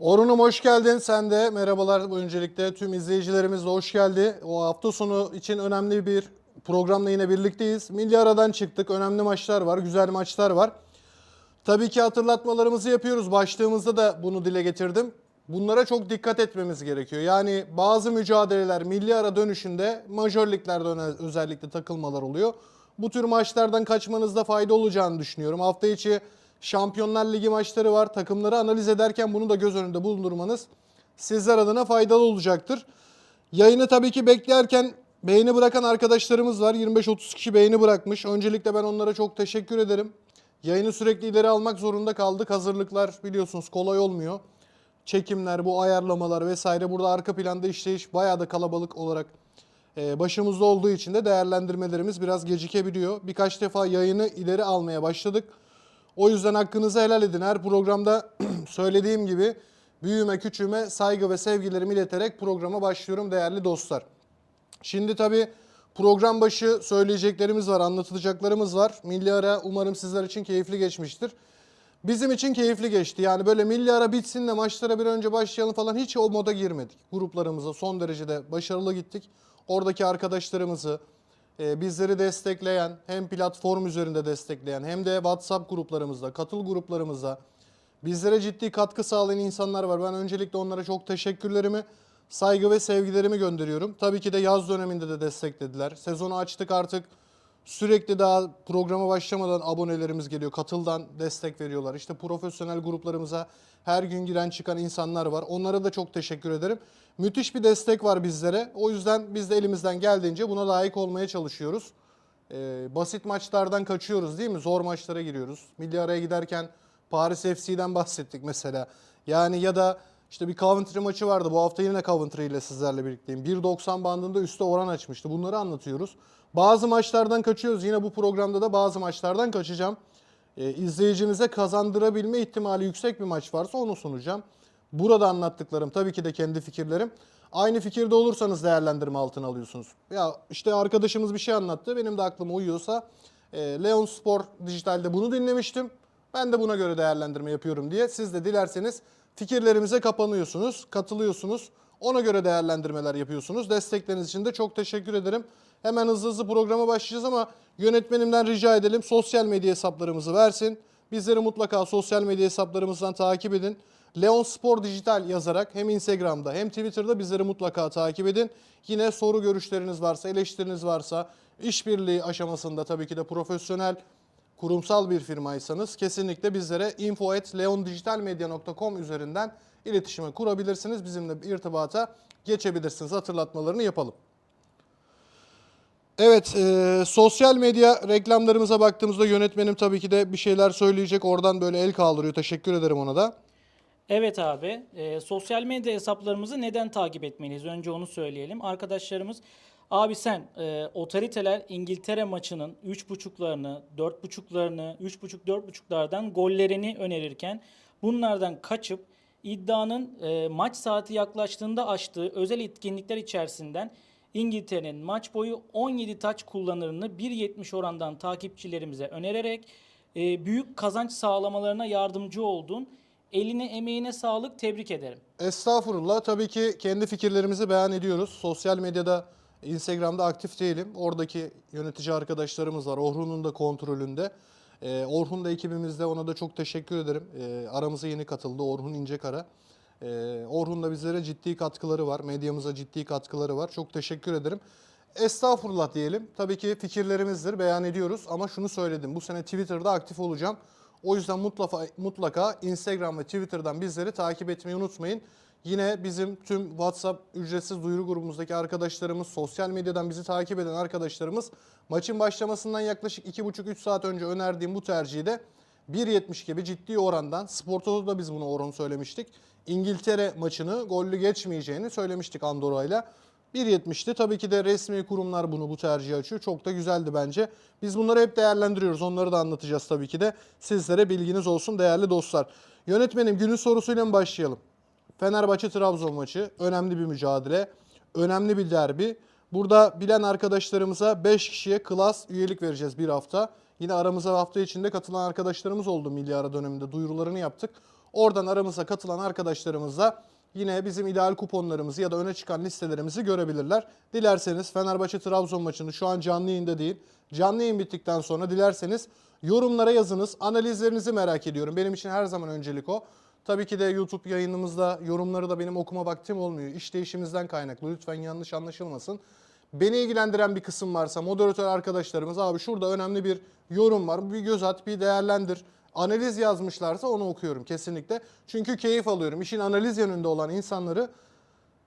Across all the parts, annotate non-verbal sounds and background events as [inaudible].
Orun'um hoş geldin. Sen de merhabalar öncelikle. Tüm izleyicilerimiz de hoş geldi. O hafta sonu için önemli bir programla yine birlikteyiz. Milli aradan çıktık. Önemli maçlar var. Güzel maçlar var. Tabii ki hatırlatmalarımızı yapıyoruz. Başlığımızda da bunu dile getirdim. Bunlara çok dikkat etmemiz gerekiyor. Yani bazı mücadeleler milli ara dönüşünde majör liglerde öne- özellikle takılmalar oluyor. Bu tür maçlardan kaçmanızda fayda olacağını düşünüyorum. Hafta içi Şampiyonlar Ligi maçları var. Takımları analiz ederken bunu da göz önünde bulundurmanız sizler adına faydalı olacaktır. Yayını tabii ki beklerken beğeni bırakan arkadaşlarımız var. 25-30 kişi beğeni bırakmış. Öncelikle ben onlara çok teşekkür ederim. Yayını sürekli ileri almak zorunda kaldık. Hazırlıklar biliyorsunuz kolay olmuyor. Çekimler, bu ayarlamalar vesaire. Burada arka planda işleyiş bayağı da kalabalık olarak e, başımızda olduğu için de değerlendirmelerimiz biraz gecikebiliyor. Birkaç defa yayını ileri almaya başladık. O yüzden hakkınızı helal edin. Her programda [clears throat] söylediğim gibi büyüme küçüğüme saygı ve sevgilerimi ileterek programa başlıyorum değerli dostlar. Şimdi tabii program başı söyleyeceklerimiz var, anlatılacaklarımız var. Milli ara umarım sizler için keyifli geçmiştir. Bizim için keyifli geçti. Yani böyle milli ara bitsin de maçlara bir önce başlayalım falan hiç o moda girmedik. Gruplarımıza son derecede başarılı gittik. Oradaki arkadaşlarımızı, bizleri destekleyen, hem platform üzerinde destekleyen hem de WhatsApp gruplarımızda, katıl gruplarımızda bizlere ciddi katkı sağlayan insanlar var. Ben öncelikle onlara çok teşekkürlerimi, saygı ve sevgilerimi gönderiyorum. Tabii ki de yaz döneminde de desteklediler. Sezonu açtık artık. Sürekli daha programa başlamadan abonelerimiz geliyor. Katıldan destek veriyorlar. İşte profesyonel gruplarımıza her gün giren çıkan insanlar var. Onlara da çok teşekkür ederim. Müthiş bir destek var bizlere. O yüzden biz de elimizden geldiğince buna layık olmaya çalışıyoruz. Ee, basit maçlardan kaçıyoruz değil mi? Zor maçlara giriyoruz. Milli araya giderken Paris FC'den bahsettik mesela. Yani ya da işte bir Coventry maçı vardı. Bu hafta yine Coventry ile sizlerle birlikteyim. 1.90 bandında üstte oran açmıştı. Bunları anlatıyoruz. Bazı maçlardan kaçıyoruz. Yine bu programda da bazı maçlardan kaçacağım. Ee, izleyicinize kazandırabilme ihtimali yüksek bir maç varsa onu sunacağım. Burada anlattıklarım tabii ki de kendi fikirlerim. Aynı fikirde olursanız değerlendirme altına alıyorsunuz. Ya işte arkadaşımız bir şey anlattı. Benim de aklıma uyuyorsa e, Leon Spor Dijital'de bunu dinlemiştim. Ben de buna göre değerlendirme yapıyorum diye. Siz de dilerseniz fikirlerimize kapanıyorsunuz, katılıyorsunuz. Ona göre değerlendirmeler yapıyorsunuz. Destekleriniz için de çok teşekkür ederim. Hemen hızlı hızlı programa başlayacağız ama yönetmenimden rica edelim sosyal medya hesaplarımızı versin. Bizleri mutlaka sosyal medya hesaplarımızdan takip edin. Leon Spor Dijital yazarak hem Instagram'da hem Twitter'da bizleri mutlaka takip edin. Yine soru görüşleriniz varsa, eleştiriniz varsa, işbirliği aşamasında tabii ki de profesyonel kurumsal bir firmaysanız kesinlikle bizlere info@leondijitalmedia.com üzerinden iletişime kurabilirsiniz. Bizimle irtibata geçebilirsiniz. Hatırlatmalarını yapalım. Evet, e, sosyal medya reklamlarımıza baktığımızda yönetmenim tabii ki de bir şeyler söyleyecek. Oradan böyle el kaldırıyor. Teşekkür ederim ona da. Evet abi, e, sosyal medya hesaplarımızı neden takip etmeliyiz? Önce onu söyleyelim. Arkadaşlarımız, abi sen e, otoriteler İngiltere maçının 3.5'larını, 4.5'larını, 3.5-4.5'lardan gollerini önerirken bunlardan kaçıp iddianın e, maç saati yaklaştığında açtığı özel etkinlikler içerisinden İngiltere'nin maç boyu 17 taç kullanırını 1.70 orandan takipçilerimize önererek e, büyük kazanç sağlamalarına yardımcı oldun. Eline emeğine sağlık tebrik ederim. Estağfurullah. Tabii ki kendi fikirlerimizi beyan ediyoruz. Sosyal medyada, Instagram'da aktif değilim. Oradaki yönetici arkadaşlarımız var. Orhun'un da kontrolünde. Ee, Orhun da ekibimizde. Ona da çok teşekkür ederim. Ee, aramıza yeni katıldı Orhun İncekara. Ee, Orhun da bizlere ciddi katkıları var. Medyamıza ciddi katkıları var. Çok teşekkür ederim. Estağfurullah diyelim. Tabii ki fikirlerimizdir, beyan ediyoruz. Ama şunu söyledim. Bu sene Twitter'da aktif olacağım. O yüzden mutlaka, mutlaka Instagram ve Twitter'dan bizleri takip etmeyi unutmayın. Yine bizim tüm WhatsApp ücretsiz duyuru grubumuzdaki arkadaşlarımız, sosyal medyadan bizi takip eden arkadaşlarımız maçın başlamasından yaklaşık 2,5-3 saat önce önerdiğim bu tercihi de 1.70 gibi ciddi orandan, Sporto'da da biz bunu oranı söylemiştik. İngiltere maçını gollü geçmeyeceğini söylemiştik Andorra'yla. 1.70'ti. Tabii ki de resmi kurumlar bunu bu tercihi açıyor. Çok da güzeldi bence. Biz bunları hep değerlendiriyoruz. Onları da anlatacağız tabii ki de. Sizlere bilginiz olsun değerli dostlar. Yönetmenim günün sorusuyla mı başlayalım? Fenerbahçe-Trabzon maçı. Önemli bir mücadele. Önemli bir derbi. Burada bilen arkadaşlarımıza 5 kişiye klas üyelik vereceğiz bir hafta. Yine aramıza hafta içinde katılan arkadaşlarımız oldu milli ara döneminde duyurularını yaptık. Oradan aramıza katılan arkadaşlarımızla yine bizim ideal kuponlarımızı ya da öne çıkan listelerimizi görebilirler. Dilerseniz Fenerbahçe Trabzon maçını şu an canlı yayında değil. Canlı yayın bittikten sonra dilerseniz yorumlara yazınız. Analizlerinizi merak ediyorum. Benim için her zaman öncelik o. Tabii ki de YouTube yayınımızda yorumları da benim okuma vaktim olmuyor. İş değişimizden kaynaklı. Lütfen yanlış anlaşılmasın. Beni ilgilendiren bir kısım varsa moderatör arkadaşlarımız abi şurada önemli bir yorum var. Bir göz at, bir değerlendir. Analiz yazmışlarsa onu okuyorum kesinlikle. Çünkü keyif alıyorum. İşin analiz yönünde olan insanları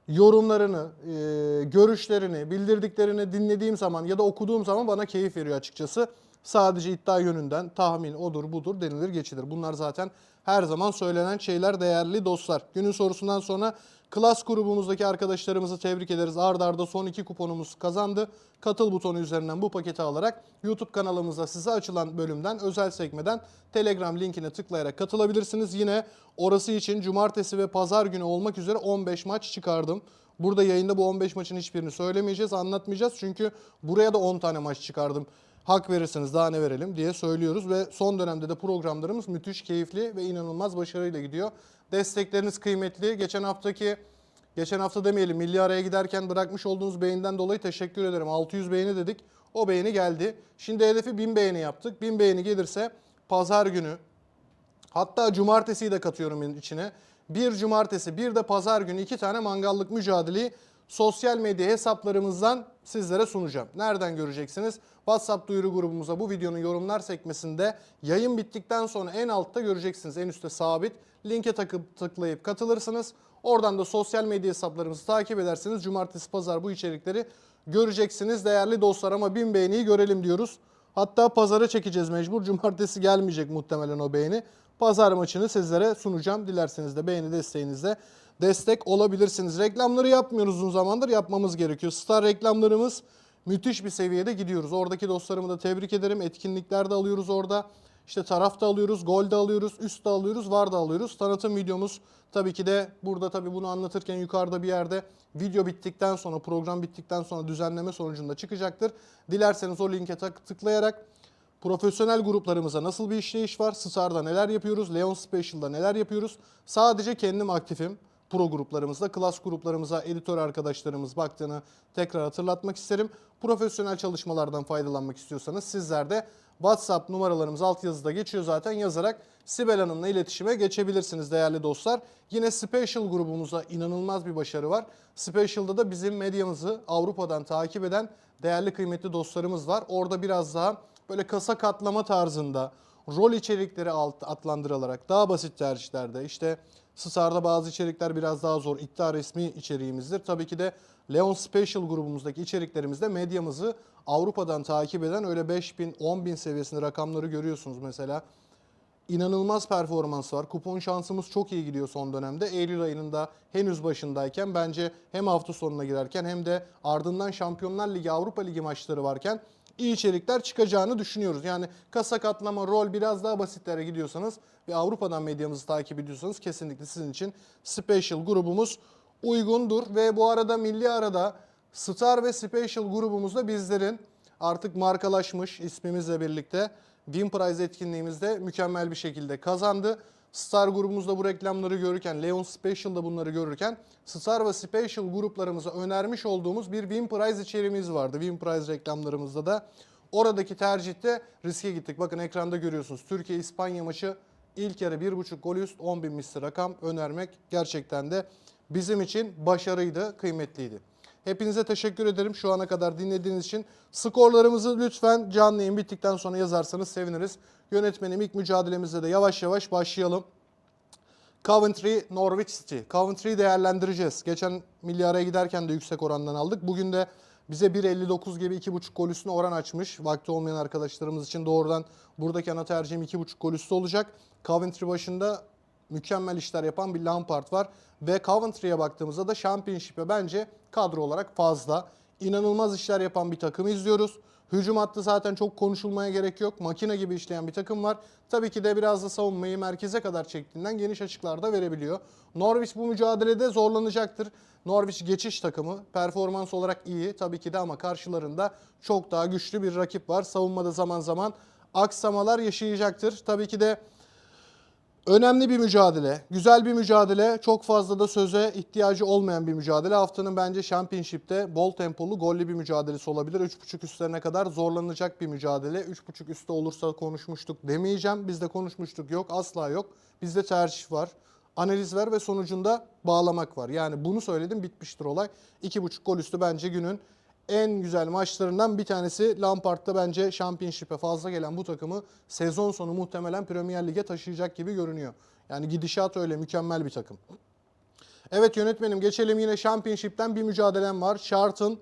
yorumlarını, e, görüşlerini, bildirdiklerini dinlediğim zaman ya da okuduğum zaman bana keyif veriyor açıkçası. Sadece iddia yönünden tahmin odur budur denilir geçilir. Bunlar zaten her zaman söylenen şeyler değerli dostlar. Günün sorusundan sonra klas grubumuzdaki arkadaşlarımızı tebrik ederiz. Arda arda son iki kuponumuz kazandı. Katıl butonu üzerinden bu paketi alarak YouTube kanalımıza size açılan bölümden özel sekmeden Telegram linkine tıklayarak katılabilirsiniz. Yine orası için cumartesi ve pazar günü olmak üzere 15 maç çıkardım. Burada yayında bu 15 maçın hiçbirini söylemeyeceğiz, anlatmayacağız. Çünkü buraya da 10 tane maç çıkardım. Hak verirseniz daha ne verelim diye söylüyoruz ve son dönemde de programlarımız müthiş keyifli ve inanılmaz başarıyla gidiyor. Destekleriniz kıymetli. Geçen haftaki Geçen hafta demeyelim milli araya giderken bırakmış olduğunuz beğeninden dolayı teşekkür ederim. 600 beğeni dedik. O beğeni geldi. Şimdi hedefi 1000 beğeni yaptık. 1000 beğeni gelirse pazar günü hatta cumartesiyi de katıyorum içine. Bir cumartesi bir de pazar günü iki tane mangallık mücadeleyi sosyal medya hesaplarımızdan sizlere sunacağım. Nereden göreceksiniz? WhatsApp duyuru grubumuza bu videonun yorumlar sekmesinde yayın bittikten sonra en altta göreceksiniz. En üstte sabit. Linke takıp tıklayıp katılırsınız. Oradan da sosyal medya hesaplarımızı takip ederseniz cumartesi pazar bu içerikleri göreceksiniz değerli dostlar ama bin beğeniyi görelim diyoruz. Hatta pazara çekeceğiz mecbur. Cumartesi gelmeyecek muhtemelen o beğeni. Pazar maçını sizlere sunacağım. Dilerseniz de beğeni desteğinizle destek olabilirsiniz. Reklamları yapmıyoruz uzun zamandır. Yapmamız gerekiyor. Star reklamlarımız müthiş bir seviyede gidiyoruz. Oradaki dostlarımı da tebrik ederim. Etkinlikler de alıyoruz orada. İşte taraf da alıyoruz, gol de alıyoruz, üst de alıyoruz, var da alıyoruz. Tanıtım videomuz tabii ki de burada tabii bunu anlatırken yukarıda bir yerde video bittikten sonra, program bittikten sonra düzenleme sonucunda çıkacaktır. Dilerseniz o linke tıklayarak profesyonel gruplarımıza nasıl bir işleyiş var, Star'da neler yapıyoruz, Leon Special'da neler yapıyoruz. Sadece kendim aktifim pro gruplarımızda, klas gruplarımıza editör arkadaşlarımız baktığını tekrar hatırlatmak isterim. Profesyonel çalışmalardan faydalanmak istiyorsanız sizler de WhatsApp numaralarımız alt yazıda geçiyor zaten yazarak Sibel Hanım'la iletişime geçebilirsiniz değerli dostlar. Yine Special grubumuza inanılmaz bir başarı var. Special'da da bizim medyamızı Avrupa'dan takip eden değerli kıymetli dostlarımız var. Orada biraz daha böyle kasa katlama tarzında rol içerikleri alt, adlandırılarak daha basit tercihlerde işte Star'da bazı içerikler biraz daha zor. İddia resmi içeriğimizdir. Tabii ki de Leon Special grubumuzdaki içeriklerimizde medyamızı Avrupa'dan takip eden öyle 5000, 10.000 seviyesinde rakamları görüyorsunuz mesela. İnanılmaz performans var. Kupon şansımız çok iyi gidiyor son dönemde. Eylül ayının da henüz başındayken bence hem hafta sonuna girerken hem de ardından Şampiyonlar Ligi, Avrupa Ligi maçları varken iyi içerikler çıkacağını düşünüyoruz. Yani kasa katlama, rol biraz daha basitlere gidiyorsanız ve Avrupa'dan medyamızı takip ediyorsanız kesinlikle sizin için Special grubumuz uygundur. Ve bu arada milli arada Star ve Special grubumuzda bizlerin artık markalaşmış ismimizle birlikte Win Prize etkinliğimizde mükemmel bir şekilde kazandı. Star grubumuzda bu reklamları görürken, Leon Special'da bunları görürken Star ve Special gruplarımıza önermiş olduğumuz bir Win Prize içeriğimiz vardı. Win Prize reklamlarımızda da oradaki tercihte riske gittik. Bakın ekranda görüyorsunuz. Türkiye-İspanya maçı ilk yarı 1.5 gol üst 10 bin misli rakam önermek gerçekten de bizim için başarıydı, kıymetliydi. Hepinize teşekkür ederim şu ana kadar dinlediğiniz için. Skorlarımızı lütfen canlı yayın bittikten sonra yazarsanız seviniriz. Yönetmenim ilk mücadelemizde de yavaş yavaş başlayalım. Coventry, Norwich City. Coventry'yi değerlendireceğiz. Geçen milli araya giderken de yüksek orandan aldık. Bugün de bize 1.59 gibi 2.5 gol üstüne oran açmış. Vakti olmayan arkadaşlarımız için doğrudan buradaki ana tercihim 2.5 gol üstü olacak. Coventry başında mükemmel işler yapan bir Lampard var. Ve Coventry'ye baktığımızda da Championship'e bence kadro olarak fazla. İnanılmaz işler yapan bir takım izliyoruz. Hücum hattı zaten çok konuşulmaya gerek yok. Makine gibi işleyen bir takım var. Tabii ki de biraz da savunmayı merkeze kadar çektiğinden geniş açıklarda verebiliyor. Norwich bu mücadelede zorlanacaktır. Norwich geçiş takımı. Performans olarak iyi tabii ki de ama karşılarında çok daha güçlü bir rakip var. Savunmada zaman zaman aksamalar yaşayacaktır. Tabii ki de Önemli bir mücadele, güzel bir mücadele, çok fazla da söze ihtiyacı olmayan bir mücadele. Haftanın bence Championship'te bol tempolu, gollü bir mücadelesi olabilir. 3.5 üstlerine kadar zorlanacak bir mücadele. 3.5 üstte olursa konuşmuştuk demeyeceğim. Bizde konuşmuştuk yok, asla yok. Bizde tercih var, analiz var ve sonucunda bağlamak var. Yani bunu söyledim bitmiştir olay. 2.5 gol üstü bence günün en güzel maçlarından bir tanesi. Lampard'da bence Championship'e fazla gelen bu takımı sezon sonu muhtemelen Premier Lig'e taşıyacak gibi görünüyor. Yani gidişat öyle mükemmel bir takım. Evet yönetmenim geçelim yine Championship'ten bir mücadelem var. Charlton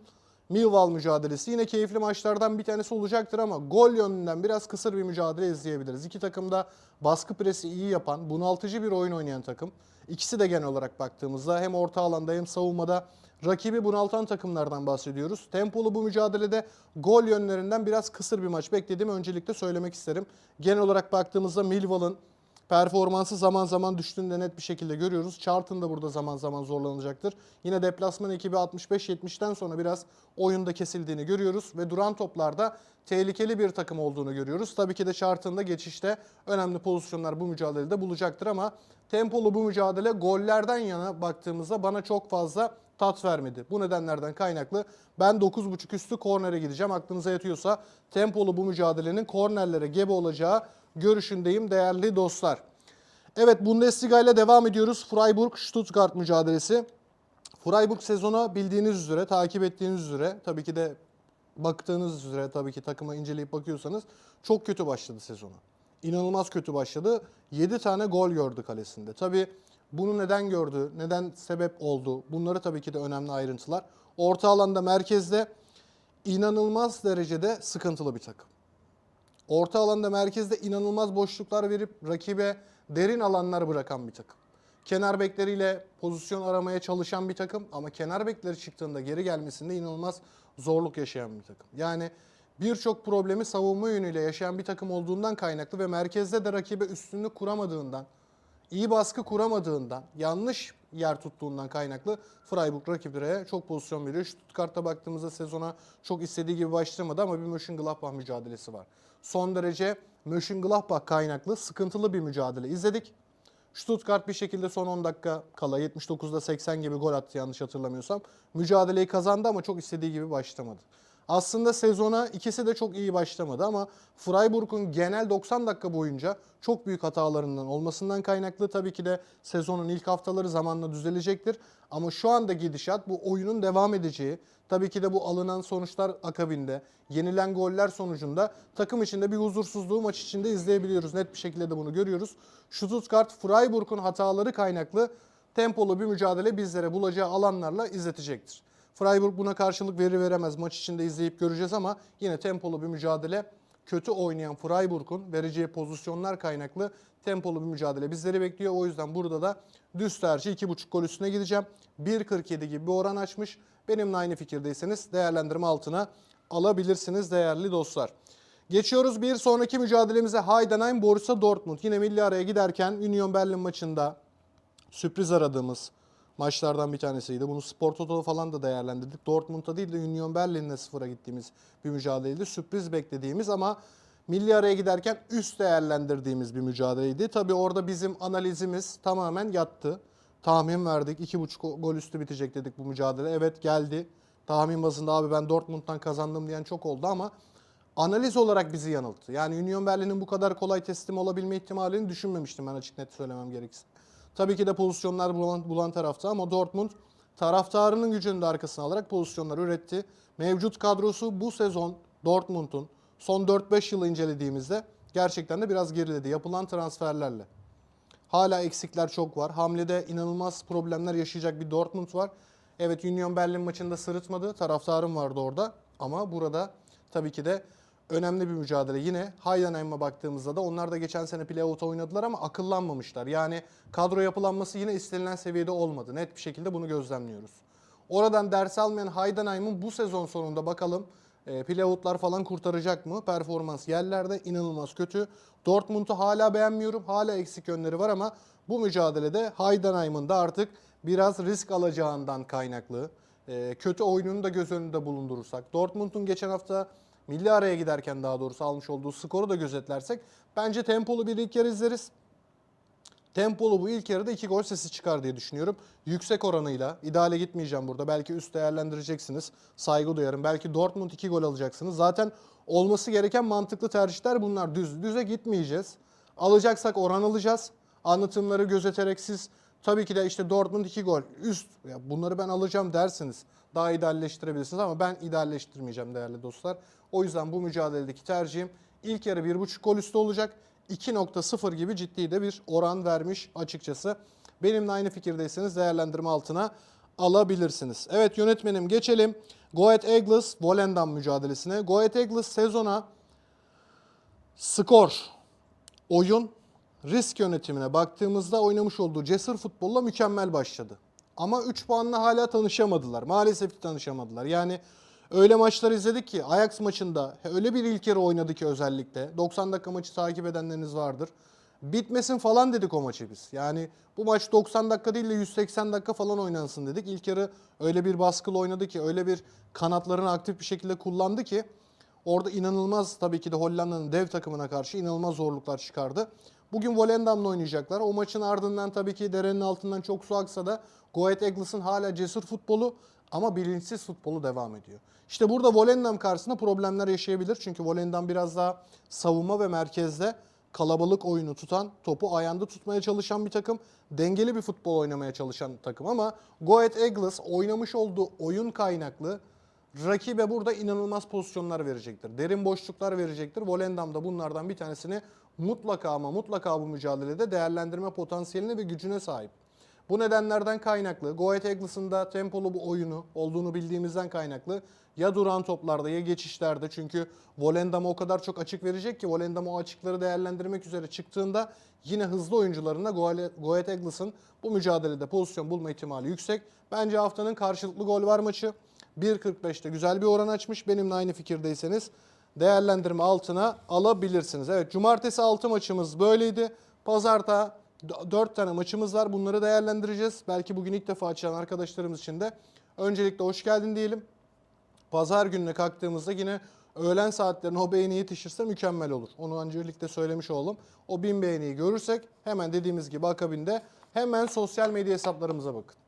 Millwall mücadelesi. Yine keyifli maçlardan bir tanesi olacaktır ama gol yönünden biraz kısır bir mücadele izleyebiliriz. İki takım da baskı presi iyi yapan, bunaltıcı bir oyun oynayan takım. İkisi de genel olarak baktığımızda hem orta alanda hem savunmada rakibi bunaltan takımlardan bahsediyoruz. Tempolu bu mücadelede gol yönlerinden biraz kısır bir maç beklediğimi öncelikle söylemek isterim. Genel olarak baktığımızda Millwall'ın performansı zaman zaman düştüğünü de net bir şekilde görüyoruz. Charlton da burada zaman zaman zorlanacaktır. Yine deplasman ekibi 65-70'ten sonra biraz oyunda kesildiğini görüyoruz ve duran toplarda tehlikeli bir takım olduğunu görüyoruz. Tabii ki de Charlton'da geçişte önemli pozisyonlar bu mücadelede bulacaktır ama tempolu bu mücadele gollerden yana baktığımızda bana çok fazla tat vermedi. Bu nedenlerden kaynaklı ben 9.5 üstü kornere gideceğim. Aklınıza yatıyorsa tempolu bu mücadelenin kornerlere gebe olacağı görüşündeyim değerli dostlar. Evet Bundesliga ile devam ediyoruz. Freiburg-Stuttgart mücadelesi. Freiburg sezona bildiğiniz üzere, takip ettiğiniz üzere, tabii ki de baktığınız üzere tabii ki takımı inceleyip bakıyorsanız çok kötü başladı sezona. İnanılmaz kötü başladı. 7 tane gol gördü kalesinde. Tabii bunu neden gördü, neden sebep oldu? Bunları tabii ki de önemli ayrıntılar. Orta alanda merkezde inanılmaz derecede sıkıntılı bir takım. Orta alanda merkezde inanılmaz boşluklar verip rakibe derin alanlar bırakan bir takım. Kenar bekleriyle pozisyon aramaya çalışan bir takım ama kenar bekleri çıktığında geri gelmesinde inanılmaz zorluk yaşayan bir takım. Yani birçok problemi savunma yönüyle yaşayan bir takım olduğundan kaynaklı ve merkezde de rakibe üstünlük kuramadığından, iyi baskı kuramadığından, yanlış yer tuttuğundan kaynaklı Freiburg rakiplere çok pozisyon veriyor. Stuttgart'ta baktığımızda sezona çok istediği gibi başlamadı ama bir Mönchengladbach mücadelesi var. Son derece Mönchengladbach kaynaklı sıkıntılı bir mücadele izledik. Stuttgart bir şekilde son 10 dakika kala 79'da 80 gibi gol attı yanlış hatırlamıyorsam. Mücadeleyi kazandı ama çok istediği gibi başlamadı. Aslında sezona ikisi de çok iyi başlamadı ama Freiburg'un genel 90 dakika boyunca çok büyük hatalarından olmasından kaynaklı tabii ki de sezonun ilk haftaları zamanla düzelecektir. Ama şu anda gidişat bu oyunun devam edeceği, tabii ki de bu alınan sonuçlar akabinde, yenilen goller sonucunda takım içinde bir huzursuzluğu maç içinde izleyebiliyoruz. Net bir şekilde de bunu görüyoruz. Stuttgart, Freiburg'un hataları kaynaklı tempolu bir mücadele bizlere bulacağı alanlarla izletecektir. Freiburg buna karşılık veri veremez. Maç içinde izleyip göreceğiz ama yine tempolu bir mücadele. Kötü oynayan Freiburg'un vereceği pozisyonlar kaynaklı tempolu bir mücadele bizleri bekliyor. O yüzden burada da düz tercih 2.5 gol üstüne gideceğim. 1.47 gibi bir oran açmış. Benimle aynı fikirdeyseniz değerlendirme altına alabilirsiniz değerli dostlar. Geçiyoruz bir sonraki mücadelemize Heidenheim Borussia Dortmund. Yine milli araya giderken Union Berlin maçında sürpriz aradığımız maçlardan bir tanesiydi. Bunu Spor Toto'da falan da değerlendirdik. Dortmund'a değil de Union Berlin'le sıfıra gittiğimiz bir mücadeleydi. Sürpriz beklediğimiz ama milli araya giderken üst değerlendirdiğimiz bir mücadeleydi. Tabii orada bizim analizimiz tamamen yattı. Tahmin verdik. 2.5 gol üstü bitecek dedik bu mücadele. Evet geldi. Tahmin bazında abi ben Dortmund'dan kazandım diyen çok oldu ama analiz olarak bizi yanılttı. Yani Union Berlin'in bu kadar kolay teslim olabilme ihtimalini düşünmemiştim ben açık net söylemem gerekirse. Tabii ki de pozisyonlar bulan, bulan tarafta ama Dortmund taraftarının gücünü de arkasına alarak pozisyonlar üretti. Mevcut kadrosu bu sezon Dortmund'un son 4-5 yılı incelediğimizde gerçekten de biraz geriledi. Yapılan transferlerle. Hala eksikler çok var. Hamlede inanılmaz problemler yaşayacak bir Dortmund var. Evet Union Berlin maçında sırıtmadı. Taraftarım vardı orada. Ama burada tabii ki de önemli bir mücadele. Yine Heidenheim'a baktığımızda da onlar da geçen sene playout oynadılar ama akıllanmamışlar. Yani kadro yapılanması yine istenilen seviyede olmadı. Net bir şekilde bunu gözlemliyoruz. Oradan ders almayan Heidenheim'ın bu sezon sonunda bakalım e, playoutlar falan kurtaracak mı? Performans yerlerde inanılmaz kötü. Dortmund'u hala beğenmiyorum. Hala eksik yönleri var ama bu mücadelede Heidenheim'ın da artık biraz risk alacağından kaynaklı. e, kötü oyununu da göz önünde bulundurursak. Dortmund'un geçen hafta milli araya giderken daha doğrusu almış olduğu skoru da gözetlersek bence tempolu bir ilk yarı izleriz. Tempolu bu ilk yarıda iki gol sesi çıkar diye düşünüyorum. Yüksek oranıyla ideale gitmeyeceğim burada. Belki üst değerlendireceksiniz. Saygı duyarım. Belki Dortmund iki gol alacaksınız. Zaten olması gereken mantıklı tercihler bunlar. Düz düze gitmeyeceğiz. Alacaksak oran alacağız. Anlatımları gözeterek siz tabii ki de işte Dortmund iki gol üst ya bunları ben alacağım dersiniz. Daha idealleştirebilirsiniz ama ben idealleştirmeyeceğim değerli dostlar. O yüzden bu mücadeledeki tercihim ilk yarı 1.5 gol üstü olacak. 2.0 gibi ciddi de bir oran vermiş açıkçası. Benimle aynı fikirdeyseniz değerlendirme altına alabilirsiniz. Evet yönetmenim geçelim. Goet Eagles Volendam mücadelesine. Goet Eagles sezona skor, oyun, risk yönetimine baktığımızda oynamış olduğu cesur futbolla mükemmel başladı. Ama 3 puanla hala tanışamadılar. Maalesef ki tanışamadılar. Yani öyle maçlar izledik ki Ajax maçında öyle bir ilk yarı oynadı ki özellikle. 90 dakika maçı takip edenleriniz vardır. Bitmesin falan dedik o maçı biz. Yani bu maç 90 dakika değil de 180 dakika falan oynansın dedik. İlk yarı öyle bir baskılı oynadı ki, öyle bir kanatlarını aktif bir şekilde kullandı ki Orada inanılmaz tabii ki de Hollanda'nın dev takımına karşı inanılmaz zorluklar çıkardı. Bugün Volendam'la oynayacaklar. O maçın ardından tabii ki derenin altından çok su aksa da Goet Eagles'ın hala cesur futbolu ama bilinçsiz futbolu devam ediyor. İşte burada Volendam karşısında problemler yaşayabilir. Çünkü Volendam biraz daha savunma ve merkezde kalabalık oyunu tutan, topu ayağında tutmaya çalışan bir takım. Dengeli bir futbol oynamaya çalışan takım ama Goet Eagles oynamış olduğu oyun kaynaklı rakibe burada inanılmaz pozisyonlar verecektir. Derin boşluklar verecektir. Volendam da bunlardan bir tanesini mutlaka ama mutlaka bu mücadelede değerlendirme potansiyeline ve gücüne sahip. Bu nedenlerden kaynaklı Goet Eagles'ın da tempolu bu oyunu olduğunu bildiğimizden kaynaklı ya duran toplarda ya geçişlerde çünkü Volendam o kadar çok açık verecek ki Volendam o açıkları değerlendirmek üzere çıktığında yine hızlı oyuncularında Goe- Goet Eagles'ın bu mücadelede pozisyon bulma ihtimali yüksek. Bence haftanın karşılıklı gol var maçı. 1.45'te güzel bir oran açmış. Benimle aynı fikirdeyseniz değerlendirme altına alabilirsiniz. Evet cumartesi 6 maçımız böyleydi. Pazarda 4 tane maçımız var. Bunları değerlendireceğiz. Belki bugün ilk defa açan arkadaşlarımız için de öncelikle hoş geldin diyelim. Pazar gününe kalktığımızda yine öğlen saatlerine o beğeni yetişirse mükemmel olur. Onu öncelikle söylemiş olalım. O 1000 beğeniyi görürsek hemen dediğimiz gibi akabinde hemen sosyal medya hesaplarımıza bakın.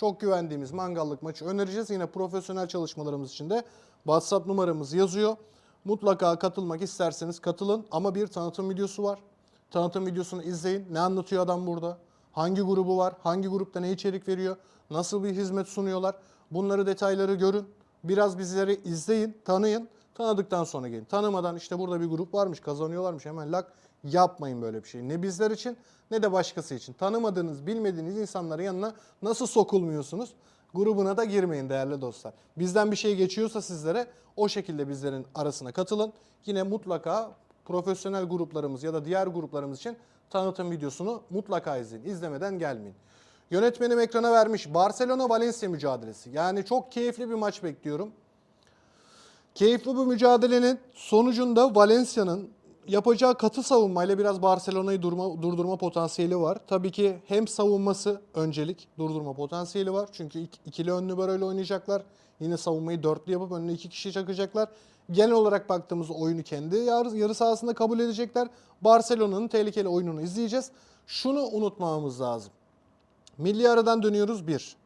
Çok güvendiğimiz mangallık maçı önereceğiz. Yine profesyonel çalışmalarımız için de WhatsApp numaramız yazıyor. Mutlaka katılmak isterseniz katılın ama bir tanıtım videosu var. Tanıtım videosunu izleyin. Ne anlatıyor adam burada? Hangi grubu var? Hangi grupta ne içerik veriyor? Nasıl bir hizmet sunuyorlar? Bunları detayları görün. Biraz bizleri izleyin, tanıyın. Tanıdıktan sonra gelin. Tanımadan işte burada bir grup varmış, kazanıyorlarmış hemen lak yapmayın böyle bir şey. Ne bizler için ne de başkası için. Tanımadığınız, bilmediğiniz insanların yanına nasıl sokulmuyorsunuz? Grubuna da girmeyin değerli dostlar. Bizden bir şey geçiyorsa sizlere o şekilde bizlerin arasına katılın. Yine mutlaka profesyonel gruplarımız ya da diğer gruplarımız için tanıtım videosunu mutlaka izleyin. İzlemeden gelmeyin. Yönetmenim ekrana vermiş Barcelona-Valencia mücadelesi. Yani çok keyifli bir maç bekliyorum. Keyifli bu mücadelenin sonucunda Valencia'nın yapacağı katı savunmayla biraz Barcelona'yı durma, durdurma potansiyeli var. Tabii ki hem savunması öncelik durdurma potansiyeli var. Çünkü ik- ikili önlü böyle oynayacaklar. Yine savunmayı dörtlü yapıp önüne iki kişi çakacaklar. Genel olarak baktığımız oyunu kendi yarı, yarı sahasında kabul edecekler. Barcelona'nın tehlikeli oyununu izleyeceğiz. Şunu unutmamamız lazım. Milli aradan dönüyoruz bir.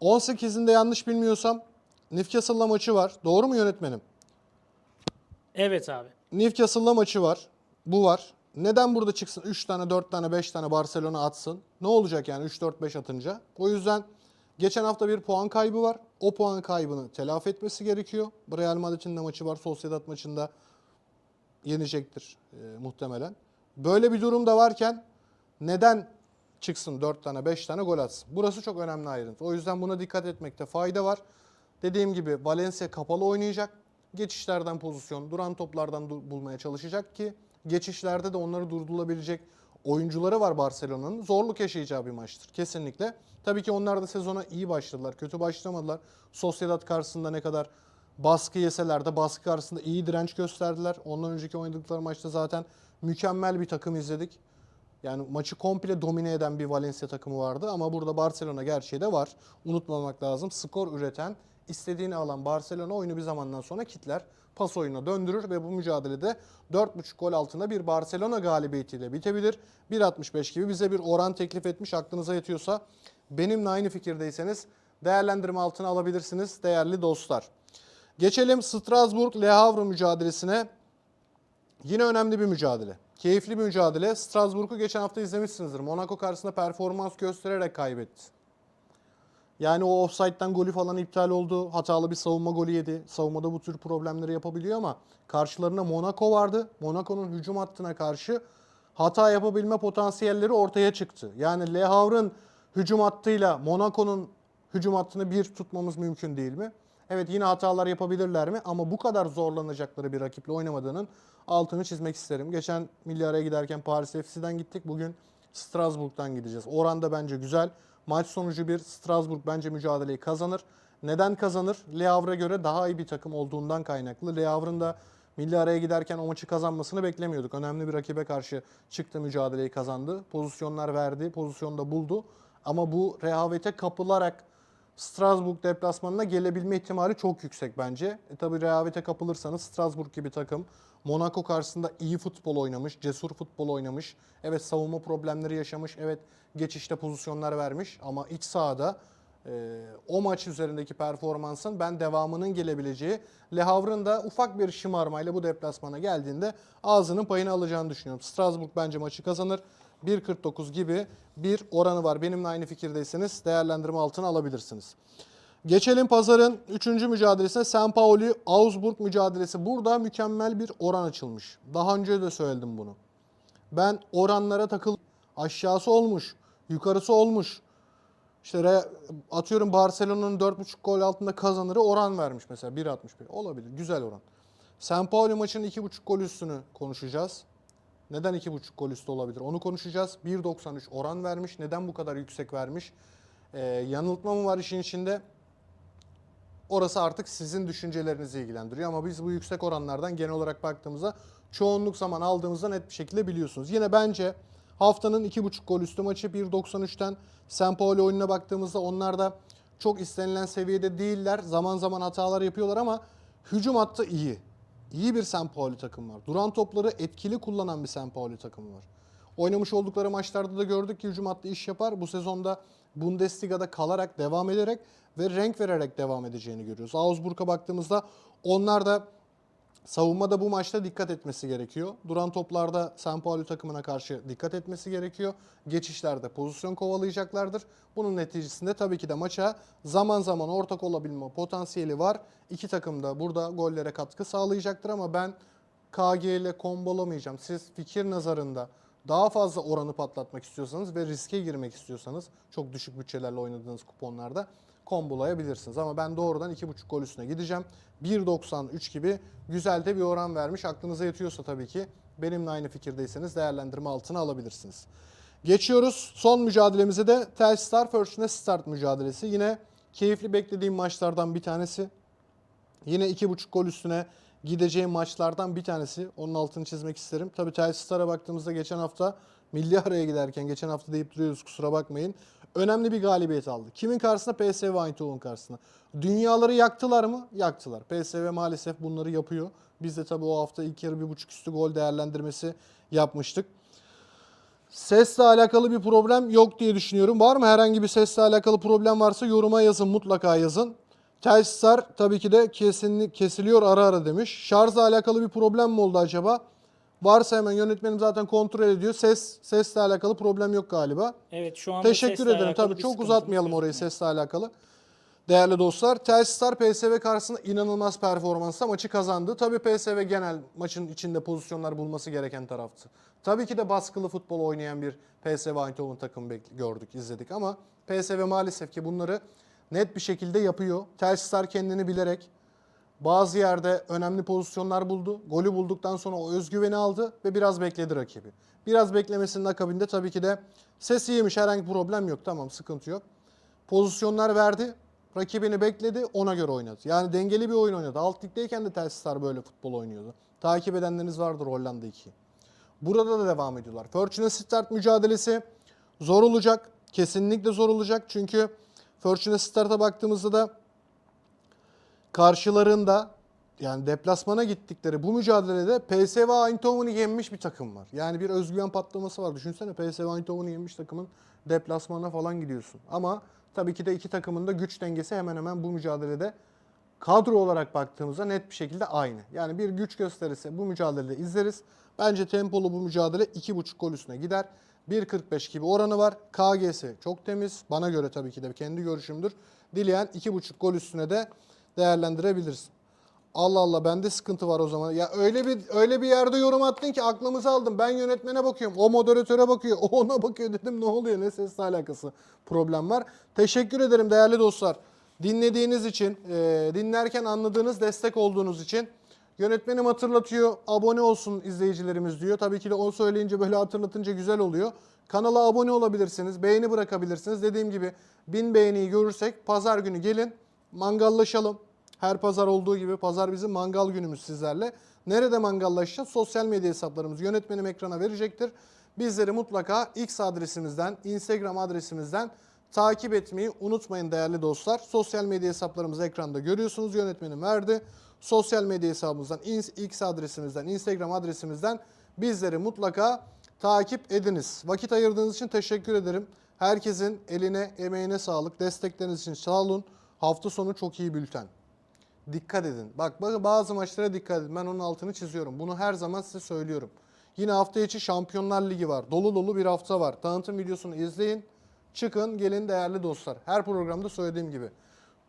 18'inde yanlış bilmiyorsam Newcastle'la maçı var. Doğru mu yönetmenim? Evet abi. Newcastle'la maçı var. Bu var. Neden burada çıksın 3 tane, 4 tane, 5 tane Barcelona atsın? Ne olacak yani 3 4 5 atınca? O yüzden geçen hafta bir puan kaybı var. O puan kaybını telafi etmesi gerekiyor. Real Madrid'in de maçı var. Sociedad maçında yenecektir e, muhtemelen. Böyle bir durum da varken neden çıksın 4 tane 5 tane gol atsın? Burası çok önemli ayrıntı. O yüzden buna dikkat etmekte fayda var. Dediğim gibi Valencia kapalı oynayacak. Geçişlerden pozisyon, duran toplardan du- bulmaya çalışacak ki geçişlerde de onları durdurulabilecek oyuncuları var Barcelona'nın. Zorluk yaşayacağı bir maçtır kesinlikle. Tabii ki onlar da sezona iyi başladılar, kötü başlamadılar. Sociedad karşısında ne kadar baskı yeseler de baskı karşısında iyi direnç gösterdiler. Ondan önceki oynadıkları maçta zaten mükemmel bir takım izledik. Yani maçı komple domine eden bir Valencia takımı vardı ama burada Barcelona gerçeği de var. Unutmamak lazım. Skor üreten istediğini alan Barcelona oyunu bir zamandan sonra kitler. Pas oyununa döndürür ve bu mücadelede 4.5 gol altında bir Barcelona galibiyetiyle bitebilir. 1.65 gibi bize bir oran teklif etmiş aklınıza yatıyorsa benimle aynı fikirdeyseniz değerlendirme altına alabilirsiniz değerli dostlar. Geçelim Strasbourg Le Havre mücadelesine. Yine önemli bir mücadele. Keyifli bir mücadele. Strasbourg'u geçen hafta izlemişsinizdir. Monaco karşısında performans göstererek kaybetti. Yani o offside'den golü falan iptal oldu. Hatalı bir savunma golü yedi. Savunmada bu tür problemleri yapabiliyor ama karşılarında Monaco vardı. Monaco'nun hücum hattına karşı hata yapabilme potansiyelleri ortaya çıktı. Yani Le Havre'ın hücum hattıyla Monaco'nun hücum hattını bir tutmamız mümkün değil mi? Evet yine hatalar yapabilirler mi? Ama bu kadar zorlanacakları bir rakiple oynamadığının altını çizmek isterim. Geçen milli araya giderken Paris FC'den gittik. Bugün Strasbourg'dan gideceğiz. Oranda bence güzel. Maç sonucu bir Strasbourg bence mücadeleyi kazanır. Neden kazanır? Le Havre'a göre daha iyi bir takım olduğundan kaynaklı. Le Havre'ın da milli araya giderken o maçı kazanmasını beklemiyorduk. Önemli bir rakibe karşı çıktı mücadeleyi kazandı. Pozisyonlar verdi, pozisyonda buldu. Ama bu rehavete kapılarak Strasbourg deplasmanına gelebilme ihtimali çok yüksek bence. E tabi rehavete kapılırsanız Strasbourg gibi takım Monaco karşısında iyi futbol oynamış, cesur futbol oynamış. Evet savunma problemleri yaşamış, evet geçişte pozisyonlar vermiş ama iç sahada e, o maç üzerindeki performansın ben devamının gelebileceği Le Havre'ın da ufak bir şımarmayla bu deplasmana geldiğinde ağzının payını alacağını düşünüyorum. Strasbourg bence maçı kazanır. 1.49 gibi bir oranı var. Benimle aynı fikirdeyseniz değerlendirme altına alabilirsiniz. Geçelim pazarın 3. mücadelesine St. Pauli Augsburg mücadelesi. Burada mükemmel bir oran açılmış. Daha önce de söyledim bunu. Ben oranlara takıl aşağısı olmuş, yukarısı olmuş. İşte atıyorum Barcelona'nın 4.5 gol altında kazanırı oran vermiş mesela 1.61. Olabilir. Güzel oran. St. Pauli maçının 2.5 gol üstünü konuşacağız. Neden 2.5 gol üstü olabilir? Onu konuşacağız. 1.93 oran vermiş. Neden bu kadar yüksek vermiş? Ee, yanıltma mı var işin içinde? Orası artık sizin düşüncelerinizi ilgilendiriyor ama biz bu yüksek oranlardan genel olarak baktığımızda çoğunluk zaman aldığımızda net bir şekilde biliyorsunuz. Yine bence haftanın 2.5 gol üstü maçı 1.93'ten St. Pauli oyununa baktığımızda onlar da çok istenilen seviyede değiller. Zaman zaman hatalar yapıyorlar ama hücum hattı iyi. İyi bir St. Pauli takım var. Duran topları etkili kullanan bir St. Pauli takımı var. Oynamış oldukları maçlarda da gördük ki hücum hattı iş yapar. Bu sezonda Bundesliga'da kalarak, devam ederek ve renk vererek devam edeceğini görüyoruz. Augsburg'a baktığımızda onlar da savunmada bu maçta dikkat etmesi gerekiyor. Duran toplarda St. Pauli takımına karşı dikkat etmesi gerekiyor. Geçişlerde pozisyon kovalayacaklardır. Bunun neticesinde tabii ki de maça zaman zaman ortak olabilme potansiyeli var. İki takım da burada gollere katkı sağlayacaktır ama ben KG ile kombolamayacağım. Siz fikir nazarında daha fazla oranı patlatmak istiyorsanız ve riske girmek istiyorsanız çok düşük bütçelerle oynadığınız kuponlarda kombolayabilirsiniz. Ama ben doğrudan 2.5 gol üstüne gideceğim. 1.93 gibi güzel de bir oran vermiş. Aklınıza yatıyorsa tabii ki benimle aynı fikirdeyseniz değerlendirme altına alabilirsiniz. Geçiyoruz son mücadelemize de Telstar First Start mücadelesi. Yine keyifli beklediğim maçlardan bir tanesi. Yine 2.5 gol üstüne gideceğim maçlardan bir tanesi. Onun altını çizmek isterim. Tabii Telstar'a baktığımızda geçen hafta milli araya giderken geçen hafta deyip duruyoruz kusura bakmayın. Önemli bir galibiyet aldı. Kimin karşısında? PSV Eindhoven karşısında. Dünyaları yaktılar mı? Yaktılar. PSV maalesef bunları yapıyor. Biz de tabii o hafta ilk yarı bir buçuk üstü gol değerlendirmesi yapmıştık. Sesle alakalı bir problem yok diye düşünüyorum. Var mı herhangi bir sesle alakalı problem varsa yoruma yazın mutlaka yazın. Telstar tabii ki de kesin, kesiliyor ara ara demiş. Şarjla alakalı bir problem mi oldu acaba? Varsa hemen yönetmenim zaten kontrol ediyor. Ses sesle alakalı problem yok galiba. Evet şu anda Teşekkür ederim. Tabii çok uzatmayalım orayı sesle alakalı. Değerli dostlar, Telstar PSV karşısında inanılmaz performansla maçı kazandı. Tabii PSV genel maçın içinde pozisyonlar bulması gereken taraftı. Tabii ki de baskılı futbol oynayan bir PSV Eindhoven takımı gördük, izledik ama PSV maalesef ki bunları net bir şekilde yapıyor. Telstar kendini bilerek bazı yerde önemli pozisyonlar buldu. Golü bulduktan sonra o özgüveni aldı ve biraz bekledi rakibi. Biraz beklemesinin akabinde tabii ki de ses iyiymiş herhangi bir problem yok. Tamam sıkıntı yok. Pozisyonlar verdi. Rakibini bekledi ona göre oynadı. Yani dengeli bir oyun oynadı. Alt ligdeyken de Telstar böyle futbol oynuyordu. Takip edenleriniz vardır Hollanda 2. Burada da devam ediyorlar. Fortuna Sittard mücadelesi zor olacak. Kesinlikle zor olacak. Çünkü Fortuna Sittard'a baktığımızda da karşılarında yani deplasmana gittikleri bu mücadelede PSV Eindhoven'ı yenmiş bir takım var. Yani bir özgüven patlaması var. Düşünsene PSV Eindhoven'ı yenmiş takımın deplasmana falan gidiyorsun. Ama tabii ki de iki takımın da güç dengesi hemen hemen bu mücadelede kadro olarak baktığımızda net bir şekilde aynı. Yani bir güç gösterisi bu mücadelede izleriz. Bence tempolu bu mücadele 2.5 gol üstüne gider. 1.45 gibi oranı var. KGS çok temiz. Bana göre tabii ki de kendi görüşümdür. Dileyen 2.5 gol üstüne de değerlendirebilirsin. Allah Allah bende sıkıntı var o zaman. Ya öyle bir öyle bir yerde yorum attın ki aklımızı aldım. Ben yönetmene bakıyorum. O moderatöre bakıyor. O [laughs] ona bakıyor dedim. Ne oluyor? Ne sesle alakası problem var. Teşekkür ederim değerli dostlar. Dinlediğiniz için, e, dinlerken anladığınız, destek olduğunuz için. Yönetmenim hatırlatıyor. Abone olsun izleyicilerimiz diyor. Tabii ki de o söyleyince böyle hatırlatınca güzel oluyor. Kanala abone olabilirsiniz. Beğeni bırakabilirsiniz. Dediğim gibi bin beğeniyi görürsek pazar günü gelin. Mangallaşalım. Her pazar olduğu gibi pazar bizim mangal günümüz sizlerle. Nerede mangallaşacağız? Sosyal medya hesaplarımız yönetmenim ekrana verecektir. Bizleri mutlaka X adresimizden, Instagram adresimizden takip etmeyi unutmayın değerli dostlar. Sosyal medya hesaplarımızı ekranda görüyorsunuz. Yönetmenim verdi. Sosyal medya hesabımızdan, X adresimizden, Instagram adresimizden bizleri mutlaka takip ediniz. Vakit ayırdığınız için teşekkür ederim. Herkesin eline, emeğine sağlık. Destekleriniz için sağ olun. Hafta sonu çok iyi bülten. Dikkat edin. Bak bazı maçlara dikkat edin. Ben onun altını çiziyorum. Bunu her zaman size söylüyorum. Yine hafta içi Şampiyonlar Ligi var. Dolu dolu bir hafta var. Tanıtım videosunu izleyin. Çıkın gelin değerli dostlar. Her programda söylediğim gibi.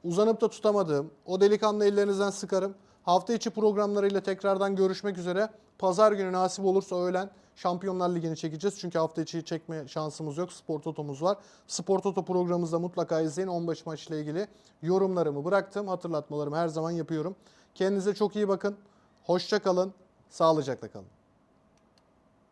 Uzanıp da tutamadığım, o delikanlı ellerinizden sıkarım. Hafta içi programlarıyla tekrardan görüşmek üzere. Pazar günü nasip olursa öğlen Şampiyonlar Ligi'ni çekeceğiz. Çünkü hafta içi çekme şansımız yok. Spor Toto'muz var. Spor Toto programımızda mutlaka izleyin. 15 maçla ilgili yorumlarımı bıraktım. Hatırlatmalarımı her zaman yapıyorum. Kendinize çok iyi bakın. Hoşça kalın. Sağlıcakla kalın.